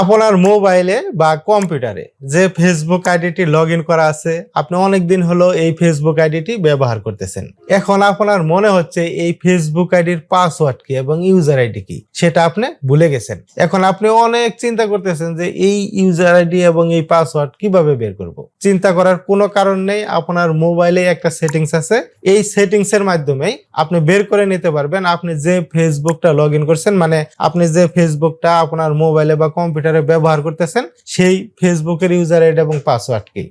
আপনার মোবাইলে বা কম্পিউটারে যে ফেসবুক আইডিটি লগ করা আছে, আপনি অনেক দিন হলো এই ফেসবুক আইডিটি ব্যবহার করতেছেন। এখন আপনার মনে হচ্ছে এই ফেসবুক আইডির পাসওয়ার্ড কি এবং ইউজার আইডি কি, সেটা আপনি ভুলে গেছেন। এখন আপনি অনেক চিন্তা করতেছেন যে এই ইউজার আইডি এবং এই পাসওয়ার্ড কীভাবে বের করব। চিন্তা করার কোনো কারণ নেই, আপনার মোবাইলে একটা সেটিংস আছে। এই সেটিংস এর মাধ্যমে আপনি বের করে নিতে পারবেন। আপনি যে ফেসবুকটা লগ করছেন মানে আপনি যে ফেসবুকটা আপনার মোবাইলে বা কম্পিউটারে ব্যবহার করতেছেন, সেই ফেসবুকের ইউজার আইডি এবং পাসওয়ার্ড কি?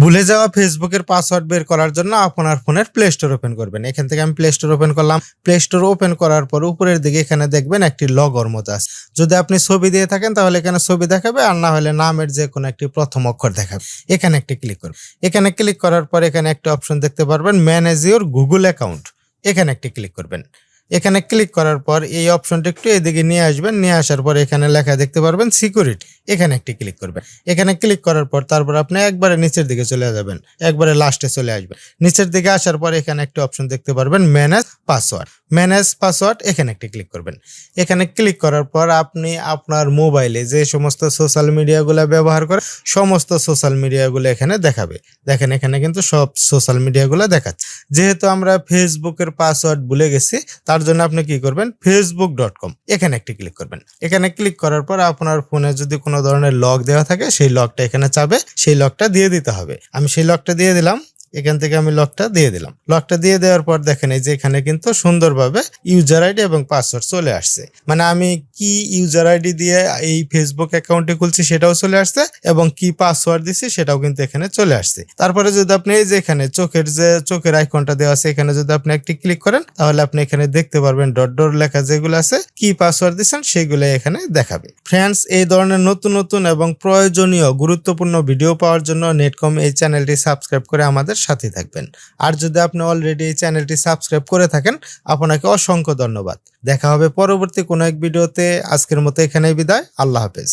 ভুলে যাওয়া ফেসবুকের পাসওয়ার্ড বের করার জন্য আপনার ফোনের প্লে স্টোর ওপেন করবেন। এখান থেকে আমি প্লে স্টোর ওপেন করলাম। প্লে স্টোর ওপেন করার পর উপরের দিকে এখানে দেখবেন একটি লগর মতো আছে। যদি আপনি ছবি দিয়ে থাকেন, তাহলে এখানে ছবি দেখাবে আর না হলে নামের যে কোনো একটি প্রথম অক্ষর দেখাবে। এখানে একটি ক্লিক করুন এখানে ক্লিক করার পর এখানে একটি অপশন দেখতে পারবেন ম্যানেজ ইউর গুগল অ্যাকাউন্ট এখানে একটি ক্লিক করবেন। এখানে ক্লিক করার পর এই অপশনটি একটু এদিকে নিয়ে আসবেন। নিয়ে আসার পর এখানে লেখা দেখতে পারবেন সিকিউরিটি এখানে একটি ক্লিক করবেন। এখানে ক্লিক করার পর তারপর আপনি একবারে নিচের দিকে চলে যাবেন। একবারে লাস্টে চলে আসবেন। নিচের দিকে আসার পর এখানে একটি অপশন দেখতে পারবেন ম্যানেজ পাসওয়ার্ড ম্যানেজ পাসওয়ার্ড এখানে একটি ক্লিক করবেন। এখানে ক্লিক করার পর আপনি আপনার মোবাইলে যে সমস্ত সোশ্যাল মিডিয়াগুলো ব্যবহার করে সমস্ত সোশ্যাল মিডিয়াগুলো এখানে দেখাবে। দেখেন এখানে কিন্তু সব সোশ্যাল মিডিয়াগুলো দেখাচ্ছে। যেহেতু আমরা ফেসবুকের পাসওয়ার্ড ভুলে গেছি, তার জন্য আপনি কি করবেন? ফেসবুক ডট কম এখানে একটি ক্লিক করবেন। এখানে ক্লিক করার পর আপনার ফোনে যদি কোনো ধরনের লক দেওয়া থাকে, সেই লকটা এখানে চাবে, সেই লকটা দিয়ে দিতে হবে। আমি সেই লকটা দিয়ে দিলাম। এখান থেকে আমি লকটা দিয়ে দিলাম। লকটা দিয়ে দেওয়ার পর দেখেন এই যে এখানে কিন্তু সুন্দরভাবে ইউজার আইডি এবং পাসওয়ার্ড চলে আসছে। মানে আমি কি ইউজার আইডি দিয়ে এই ফেসবুক অ্যাকাউন্টে খুলছি সেটাও চলে আসছে এবং কি পাসওয়ার্ড দিছি সেটাও কিন্তু এখানে চলে আসছে। তারপরে যদি আপনি এই যে এখানে চোখের যে চোখের আইকনটা দেওয়া আছে, এখানে যদি আপনি একটি ক্লিক করেন, তাহলে আপনি এখানে দেখতে পারবেন ডট ডট লেখা যেগুলো আছে, কি পাসওয়ার্ড দিচ্ছেন সেগুলো এখানে দেখাবে। ফ্রেন্ডস এই ধরনের নতুন নতুন এবং প্রয়োজনীয় গুরুত্বপূর্ণ ভিডিও পাওয়ার জন্য নেটকম এই চ্যানেলটি সাবস্ক্রাইব করে আমাদের সাথে থাকবেন। আর যদি আপনি অলরেডি এই চ্যানেলটি সাবস্ক্রাইব করে থাকেন, আপনাকে অসংখ্য ধন্যবাদ। দেখা হবে পরবর্তী কোনো এক ভিডিওতে আজকের মতো এখানেই বিদায়। আল্লাহ হাফেজ।